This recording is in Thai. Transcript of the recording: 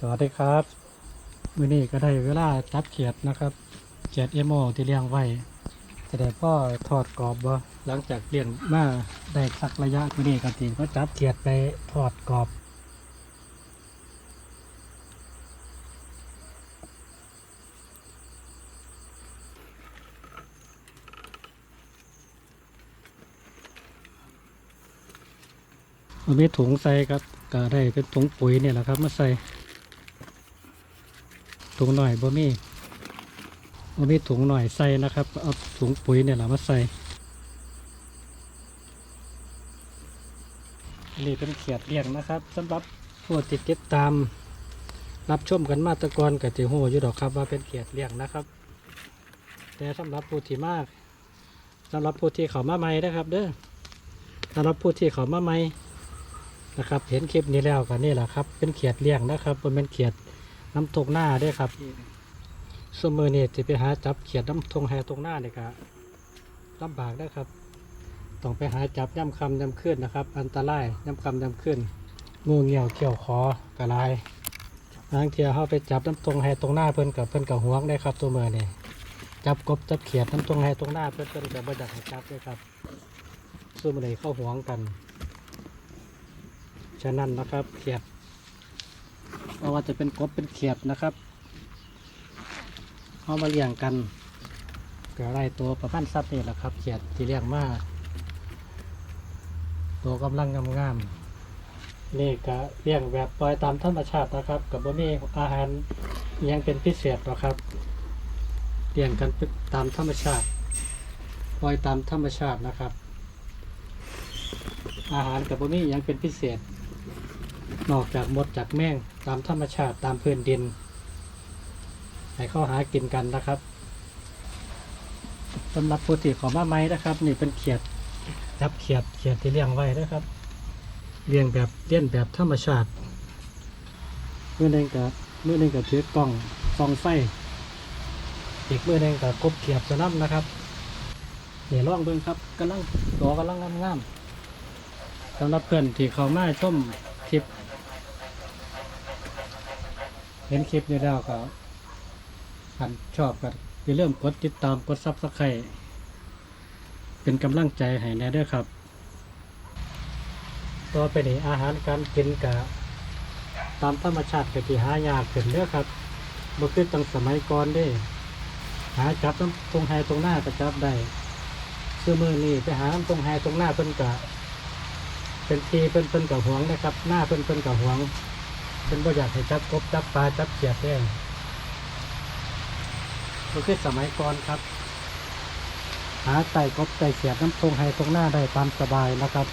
สวัสดีครับมื้อนี้ก็ได้เวลาจับเขียดนะครับ เขียดเอโมที่เลี้ยงไว้จะได้พ่อทอดกรอบบ่หลังจากเลี้ยงมาได้สักระยะมื้อนี้ก็ทีก็จับเขียดไปทอดกรอบมันมีถุงใส่ครับก็ได้เป็นถุงปุ๋ยเนี่ยแหละครับมาใส่ ถุงหน่อยบ่มีบ่มีถุงหน่อยใส่นะครับ เอาถุงปุ๋ยเนี่ยแหละมาใส่นนี้เป็นเขียดเลี้ยงนะครับสำหรับผู้ติดติดตาม รับชมกันมาตะกอนกับจิโหอยู่ดอกครับว่าเป็นเขียดเลี้ยงนะครับ แต่สำหรับผู้ที่มากสำหรับผู้ที่เขามาใหม่นะครับ เด้อสำหรับผู้ที่เขามาใหม่นะครับ เห็นคลิปนี้แล้วก็นี่แหละครับ เป็นเขียดเลี้ยงนะครับบนเป็นเขียด น้ำตกหน้าด้วยครับสมือนี่ที่ไปหาจับเขียดน้ำทงแหตรงหน้าเนี่ยก็ลำบากนะครับ ต้องไปหาจับย่ำคำย่ำขึ้นนะครับ อันตรายย่ำคำย่ำขึ้น งูเงี้ยวเกี่ยวคอกระลายบางเทียเขาไปจับน้ำตรงแหตรงหน้าเพิ่นกับเพิ่นกับห่วงได้ครับตัวมือนี่จับกบจับเขียดน้ำตรงแหตรงหน้าเพิ่นเพิ่นกับบ่อยากจับด้วยครับสู้มือนี่เข้าห่วงกัน ฉะนั้นนะครับเขียด เพราะว่าจะเป็นกบเป็นเขียดนะครับเอามาเลี้ยงกันก็ได้ตัวประพันธ์สัตว์นี่แหละครับ เขียดที่เลี้ยงมาตัวกำลังงามๆนี่ก็เลี้ยงแบบปล่อยตามธรรมชาตินะครับ กับบ่มีอาหารยังเป็นพิเศษหรอกครับเลี้ยงกันตามธรรมชาติปล่อยตามธรรมชาตินะครับ อาหารกับบ่มีอิหยังเป็นพิเศษ นอกจากมดจากแมงตามธรรมชาติตามพื้นดินให้เข้าหากินกันนะครับสำหรับผู้ที่เขอมาไม้นะครับ นี่เป็นเขียดจับเขียดเขียดที่เลี้ยงไว้นะครับเลี้ยงแบบเลี้ยนแบบธรรมชาติเมื่อนึงกับเมื่อนึงกับถือกล้องส่องไฟอีกเมื่อนึงกับกบเขียดสนับนะครับเดี๋ยวลองเบิ่งครับกำลังตัวกำลังงามๆสำหรับเพื่อนที่เขามาชม คลิป เห็นคลิปนี้แล้วก็หันชอบกันอย่าลืมกดติดตามกดซับสไครต์เป็นกำลังใจให้แน่ด้วยครับต่อไปนี้อาหารการกินกะตามธรรมชาติกที่หายากขึ้นเด้อครับบ่คือตั้งสมัยก่อนเด้ หาจับน้ำตรงไฮตรงหน้าก็จับได้ซื้อมือนี่ไปหาตรงไฮตรงหน้าเพิ่นกะ เป็นทีเพิ่นเพิ่นกับหวงนะครับ หน้าเพิ่นเพิ่นกับหวงเพิ่นบ่อยากให้จับกบจับปลาจับเขียดได้ก็คือสมัยก่อนครับ หาไต่กบไต่เขียดน้ำตรงไฮตรงหน้าได้ตามสบายนะครับ